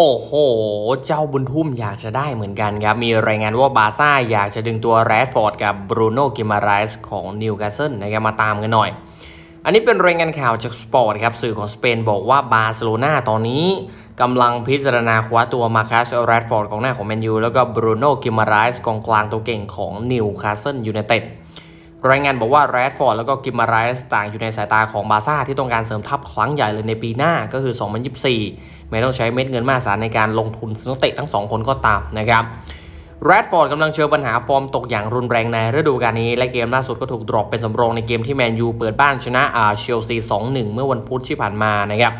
โอ้โห เจ้าบุญทุ่มอยากจะได้เหมือนกันครับ มีรายงานว่าบาซ่าอยากจะดึงตัวแรดฟอร์ดกับบรูโน่กิมาไรส์ของนิวคาสเซิลนะครับมาตามกันหน่อย อันนี้เป็นรายงานข่าวจากสปอร์ตครับ สื่อของสเปนบอกว่าบาร์เซโลนาตอนนี้กำลังพิจารณาคว้าตัวมาคัสแรดฟอร์ดของหน้าของแมนยูแล้วก็บรูโน่กิมาไรส์กองกลางตัวเก่งของนิวคาสเซิลยูไนเต็ด รายงานบอกว่าแรดฟอร์ดแล้วก็กิมมาไรส์ต่างอยู่ในสายตาของบาซ่าที่ต้องการเสริมทัพครั้งใหญ่เลยในปีหน้าก็คือ 2024 ไม่ต้องใช้เม็ดเงินมหาศาลในการลงทุนซื้อนักเตะทั้งสองคนก็ตามนะครับแรดฟอร์ดกำลังเจอปัญหาฟอร์มตกอย่างรุนแรงในฤดูกาลนี้ และเกมล่าสุดก็ถูกดรอปเป็นสำรองในเกมที่แมนยูเปิดบ้านชนะอาเชลซี 2-1 เมื่อวันพุธที่ผ่านมานะครับ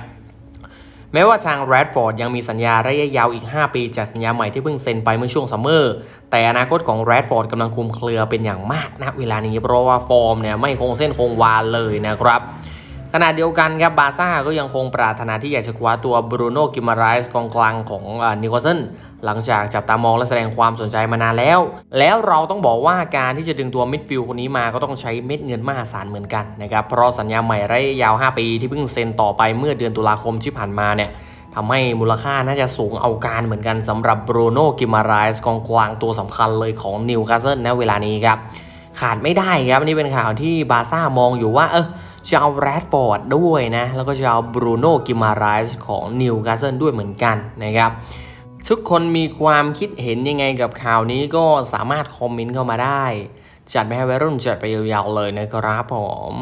แม้ว่าทางแรดฟอร์ดยังมีสัญญาระยะยาวอีก 5 ปีจากสัญญาใหม่ที่เพิ่งเซ็นไปเมื่อช่วงซัมเมอร์ แต่อนาคตของแรดฟอร์ดกำลังคลุมเครือเป็นอย่างมากณเวลานี้เพราะว่าฟอร์มเนี่ยไม่คงเส้นคงวาเลยนะครับ ขณะเดียวกันครับบาซ่าก็ยังคงปรารถนาที่อยากจะคว้าตัวบรูโน่กิมาไรส์กองกลางของนิโคลสันหลังจากจับตามองและแสดงความสนใจมานานแล้ว แล้วเราต้องบอกว่าการที่จะดึงตัวมิดฟิลด์คนนี้มาก็ต้องใช้เม็ดเงินมหาศาลเหมือนกันนะครับเพราะสัญญาใหม่ระยะยาว 5 ปีที่เพิ่งเซ็นต่อไปเมื่อเดือนตุลาคมที่ผ่านมาเนี่ยทำให้มูลค่าน่าจะสูงเอาการเหมือนกันสำหรับบรูโน่กิมาไรส์กองกลางตัวสำคัญเลยของนิวคาสเซิลณเวลานี้ครับขาดไม่ได้ครับนนี้เป็นข่าวที่บาซ่ามองอยู่ว่าเออ จะเอาแรดฟอร์ดด้วยนะ แล้วก็จะเอาบรูโน่กิมาไรส์ของนิวคาสเซิลด้วยเหมือนกันนะครับทุกคนมีความคิดเห็นยังไงกับข่าวนี้ก็สามารถคอมเมนต์เข้ามาได้ จัดไปให้วัยรุ่นจัดไปยาวๆเลยนะครับผม